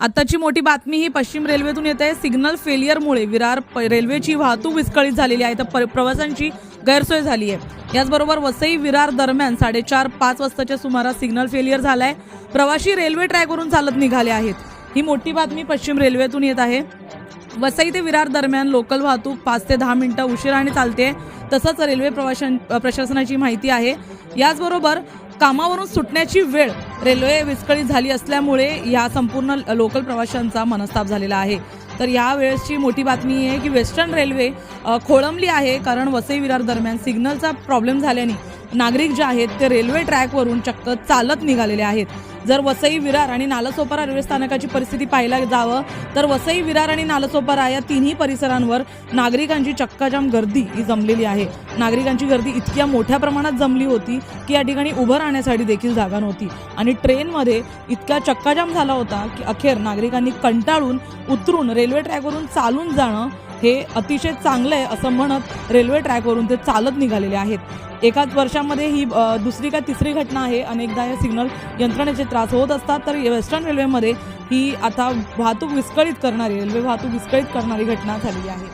आताची मोठी बातमी ही पश्चिम रेल्वेतून येत. आहे सिग्नल फेलियरमुळे विरार प- रेल्वेची वाहतूक विस्कळीत झालेली आहे. तर प्रवाशांची गैरसोय झाली आहे. याचबरोबर वसई विरार दरम्यान साडेचार पाच वाजताच्या सुमारास सिग्नल फेलियर झालाय. प्रवाशी रेल्वे ट्रॅकवरून चालत निघाले आहेत. ही मोठी बातमी पश्चिम रेल्वेतून येत आहे. वसई ते विरार दरम्यान लोकल वाहतूक पाच ते दहा मिनिटं उशिराने चालते. तसंच रेल्वे प्रवाशां प्रशासनाची माहिती आहे. याचबरोबर कामावरून सुटण्याची वेळ रेल्वे विस्कळीत झाली असल्यामुळे या संपूर्ण लोकल प्रवाशांचा मनस्ताप झालेला आहे. तर या वेळेसची मोठी बातमी आहे की वेस्टर्न रेल्वे खोळंबली आहे कारण वसई विरार दरम्यान सिग्नलचा प्रॉब्लेम झाल्याने नागरिक जे आहेत ते रेल्वे ट्रॅकवरून चक्क चालत निघालेले आहेत. जर वसई विरार आणि नालसोपारा रेल्वे स्थानकाची परिस्थिती पाहायला जावं तर वसई विरार आणि नालसोपारा या तिन्ही परिसरांवर नागरिकांची चक्काजाम गर्दी ही जमलेली आहे. नागरिकांची गर्दी इतक्या मोठ्या प्रमाणात जमली होती की या ठिकाणी उभं राहण्यासाठी देखील जागा नव्हती. आणि ट्रेनमध्ये इतका चक्काजाम झाला होता की अखेर नागरिकांनी कंटाळून उतरून रेल्वे ट्रॅकवरून चालून जाणं हे अतिशय चांगलं आहे असं म्हणत रेल्वे ट्रॅकवरून ते चालत निघालेले आहेत. एकाच वर्षामध्ये ही दुसरी का तिसरी घटना आहे. अनेकदा या सिग्नल यंत्रणेचे त्रास होत असतात. तर वेस्टर्न रेल्वेमध्ये ही आता वाहतूक विस्कळीत करणारी रेल्वे वाहतूक विस्कळीत करणारी घटना झालेली आहे.